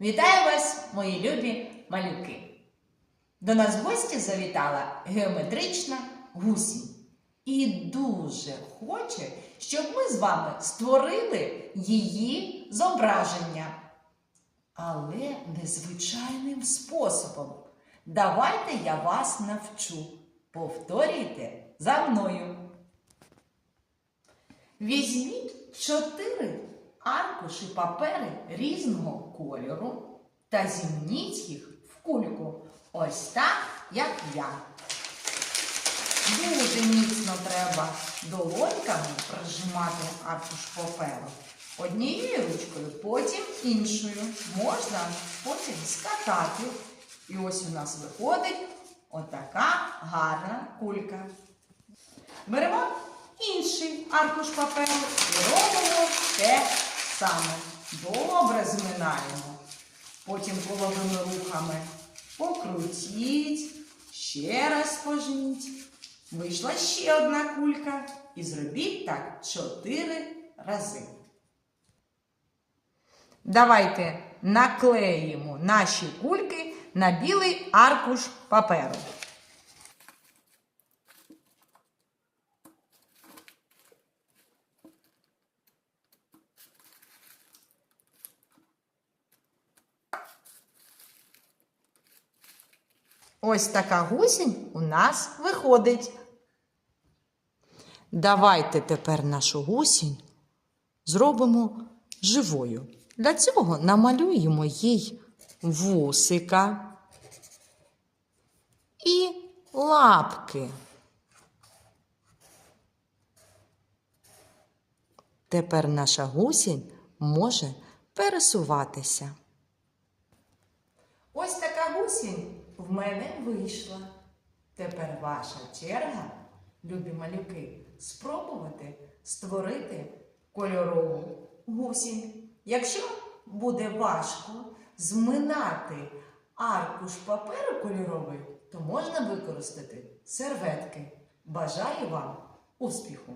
Вітаю вас, мої любі малюки! До нас в гості завітала геометрична гусінь. І дуже хоче, щоб ми з вами створили її зображення. Але незвичайним способом. Давайте я вас навчу. Повторюйте за мною. Візьміть чотири аркуші папери різного кольору та зімніть їх в кульку. Ось так, як я. Дуже міцно треба долоньками прижимати аркуш паперу. Однією ручкою, потім іншою. Можна потім скатати. І ось у нас виходить отака гарна кулька. Беремо інший аркуш паперу і робимо те саме. Добре зминаємо. Потім коловими рухами покрутіть, ще раз пожміть. Вийшла ще одна кулька. І зробіть так чотири рази. Давайте наклеїмо наші кульки на білий аркуш паперу. Ось така гусінь у нас виходить. Давайте тепер нашу гусінь зробимо живою. Для цього намалюємо їй вусика і лапки. Тепер наша гусінь може пересуватися. Ось така гусінь в мене вийшла. Тепер ваша черга, любі малюки, спробувати створити кольорову гусінь. Якщо буде важко зминати аркуш паперу кольоровий, то можна використати серветки. Бажаю вам успіху!